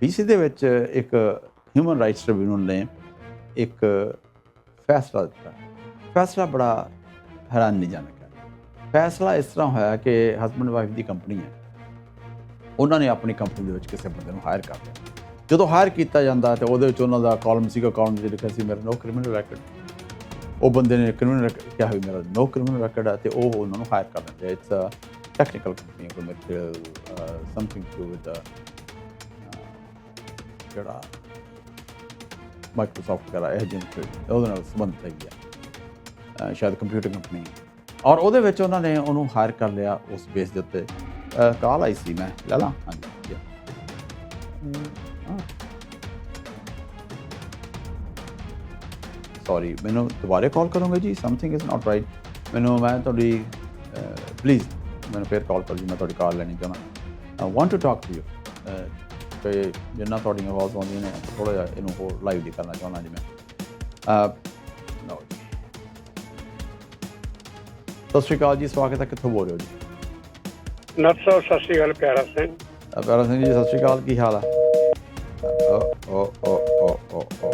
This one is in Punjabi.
ਬੀਸੀ ਦੇ ਵਿੱਚ ਇੱਕ ਹਿਊਮਨ ਰਾਈਟਸ ਟ੍ਰਿਬਿਊਨਲ ਨੇ ਇੱਕ ਫੈਸਲਾ ਦਿੱਤਾ। ਫੈਸਲਾ ਬੜਾ ਹੈਰਾਨੀਜਨਕ ਹੈ। ਫੈਸਲਾ ਇਸ ਤਰ੍ਹਾਂ ਹੋਇਆ ਕਿ ਹਸਬੰਡ ਵਾਈਫ ਦੀ ਕੰਪਨੀ ਹੈ। ਉਹਨਾਂ ਨੇ ਆਪਣੀ ਕੰਪਨੀ ਦੇ ਵਿੱਚ ਕਿਸੇ ਬੰਦੇ ਨੂੰ ਹਾਇਰ ਕਰ ਲਿਆ। ਜਦੋਂ ਹਾਇਰ ਕੀਤਾ ਜਾਂਦਾ ਤੇ ਉਹਦੇ ਵਿੱਚ ਉਹਨਾਂ ਦਾ ਕਾਲਮ ਸੀਗਾ ਅਕਾਊਂਟ ਵਿੱਚ ਲਿਖਿਆ ਸੀ, ਮੇਰਾ ਨੋ ਕ੍ਰਿਮੀਨਲ ਰੈਕੋਰਡ ਉਹ ਬੰਦੇ ਨੇ ਕ੍ਰਿਮੀਨਲ ਕਿਹਾ ਵੀ ਮੇਰਾ ਨੋ ਕ੍ਰਿਮੀਨਲ ਰੈਕੋਰਡ ਹੈ ਤੇ ਉਹ ਉਹਨਾਂ ਨੂੰ ਹਾਇਰ ਕਰ ਲੈਂਦੇ ਇਟਸ ਅ ਟੈਕਨੀਕਲ ਕੰਪਨੀ ਕੋਈ ਸਮਥਿੰਗ ਟੂ ਵਿਦ ਜਿਹੜਾ ਮਾਈਕਰੋਸਾਫਟ ਵਗੈਰਾ ਇਹ ਜਿਹੇ ਉਹਦੇ ਨਾਲ ਸੰਬੰਧਿਤ ਹੈਗੀ ਆ। ਸ਼ਾਇਦ ਕੰਪਿਊਟਰ ਕੰਪਨੀ ਔਰ ਉਹਦੇ ਵਿੱਚ ਉਹਨਾਂ ਨੇ ਉਹਨੂੰ ਹਾਇਰ ਕਰ ਲਿਆ ਉਸ ਬੇਸ ਦੇ ਉੱਤੇ। ਕਾਲ ਆਈ ਸੀ ਮੈਂ। ਲੈ ਲਾਂ। ਹਾਂਜੀ ਸੌਰੀ ਮੈਨੂੰ ਦੁਬਾਰੇ ਕਾਲ ਕਰੋਗੇ ਜੀ? ਸਮਥਿੰਗ ਇਜ਼ ਨਾਟ ਰਾਈਟ ਮੈਨੂੰ ਮੈਂ ਤੁਹਾਡੀ ਪਲੀਜ਼ ਮੈਨੂੰ ਫੇਰ ਕਾਲ ਕਰੋ ਜੀ। ਮੈਂ ਤੁਹਾਡੀ ਕਾਲ ਲੈਣੀ ਚਾਹੁੰਦਾ। I want to talk to you ਕਿ ਜਿੰਨਾ ਤੁਹਾਡੀਆਂ ਆਵਾਜ਼ ਆਉਂਦੀਆਂ ਨੇ ਥੋੜਾ ਜਿਹਾ ਇਹਨੂੰ ਹੋਰ ਲਾਈਵ ਦੀ ਕਰਨਾ ਚਾਹੁੰਦਾ ਜੀ ਮੈਂ। ਅਹ, ਲਓ ਜੀ। ਸਤਿ ਸ਼੍ਰੀ ਅਕਾਲ ਜੀ ਸਵਾਗਤ ਹੈ ਕਿੱਥੋਂ ਬੋਲ ਰਹੇ ਹੋ ਜੀ? ਨਰਸ ਸਤਿ ਸ਼੍ਰੀ ਅਕਾਲ ਪਿਆਰਾ ਸਿੰਘ। ਪਿਆਰਾ ਸਿੰਘ ਜੀ ਸਤਿ ਸ਼੍ਰੀ ਅਕਾਲ ਕੀ ਹਾਲ ਹੈ? ਓ ਓ ਓ ਓ ਓ ਓ।